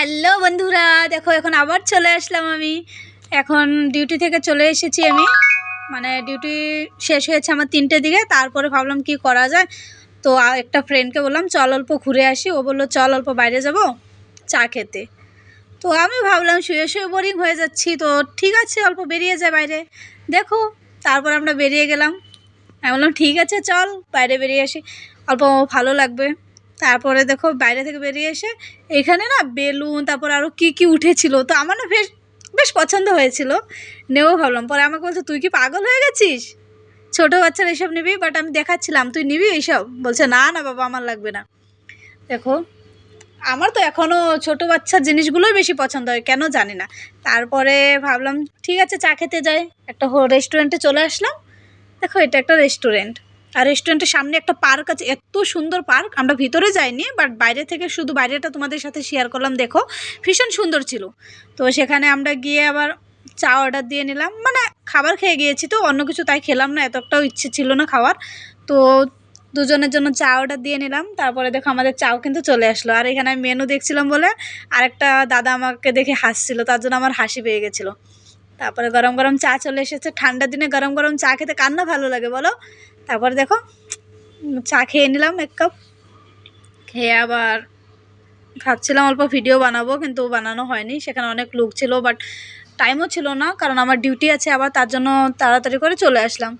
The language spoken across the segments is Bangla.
হ্যালো বন্ধুরা, দেখো এখন আবার চলে আসলাম আমি। এখন ডিউটি থেকে চলে এসেছি আমি। মানে ডিউটি শেষ হয়েছে আমার তিনটের দিকে, তারপরে ভাবলাম কি করা যায়। তো একটা ফ্রেন্ডকে বললাম, চল অল্প ঘুরে আসি। ও বলল, চল অল্প বাইরে যাব, চা খেতে। তো আমি ভাবলাম, শুয়ে শুয়ে বোরিং হয়ে যাচ্ছি। তো ঠিক আছে, অল্প বেরিয়ে যায় বাইরে। দেখো, তারপর আমরা বেরিয়ে গেলাম। আমি বললাম, ঠিক আছে, চল, বাইরে বেরিয়ে আসি। অল্প ভালো লাগবে। তারপরে দেখো বাইরে থেকে বেরিয়ে এসে এখানে না বেলুন, তারপর আরও কী কী উঠেছিল, তো আমার না বেশ বেশ পছন্দ হয়েছিল। নেব ভাবলাম, পরে আমাকে বলছে, তুই কি পাগল হয়ে গেছিস? ছোটো বাচ্চারা এইসব নিবি বাট আমি দেখাচ্ছিলাম, তুই নিবি এইসব? বলছে, না না বাবা, আমার লাগবে না। দেখো, আমার তো এখনও ছোটো বাচ্চার জিনিসগুলোই বেশি পছন্দ হয়, কেন জানি না। তারপরে ভাবলাম, ঠিক আছে, চা খেতে যাই। একটা রেস্টুরেন্টে চলে আসলাম। দেখো, এটা একটা রেস্টুরেন্ট আর রেস্টুরেন্টের সামনে একটা পার্ক আছে। এত সুন্দর পার্ক আমরা ভিতরে যাইনি বাট বাইরে থেকে শুধু বাইরেটা তোমাদের সাথে শেয়ার করলাম। দেখো, ভীষণ সুন্দর ছিল। তো সেখানে আমরা গিয়ে আবার চা অর্ডার দিয়ে নিলাম। মানে খাবার খেয়ে গিয়েছি তো, অন্য কিছু তাই খেলাম না এতটাও ইচ্ছে ছিল না খাওয়ার। তো দুজনের জন্য চা অর্ডার দিয়ে নিলাম। তারপরে দেখো আমাদের চাও কিন্তু চলে আসলো। আর এখানে আমি মেনু দেখছিলাম বলে আরেকটা দাদা আমাকে দেখে হাসছিল, তার জন্য আমার হাসি পেয়ে গেছিল। তারপরে গরম গরম চা চলে এসেছে। ঠান্ডার দিনে গরম গরম চা খেতে কার না ভালো লাগে বলো? তারপরে দেখো, চা খেয়ে নিলাম এক কাপ। খেয়ে আবার ভাবছিলাম অল্প ভিডিও বানাবো, কিন্তু বানানো হয়নি। সেখানে অনেক লোক ছিল বাট টাইমও ছিল না, কারণ আমার ডিউটি আছে, আবার তার জন্য তাড়াতাড়ি করে চলে আসলাম।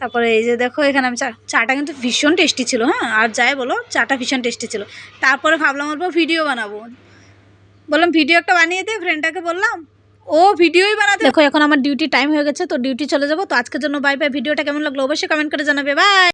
তারপরে এই যে দেখো, এখানে আমি চা, চাটা কিন্তু ভীষণ টেস্টি ছিল হ্যাঁ? আর যাই বলো, চাটা ভীষণ টেস্টি ছিল। তারপরে ভাবলাম অল্প ভিডিও বানাবো। বললাম ভিডিও একটা বানিয়ে দে ফ্রেন্ডটাকে বললাম। ও ভিডিওই বানাতে দেখো, এখন আমার ডিউটি টাইম হয়ে গেছে, তো ডিউটি চলে যাব। তো আজকের জন্য বাই বাই ভিডিওটা কেমন লাগল অবশ্যই কমেন্ট করে জানাবে। বাই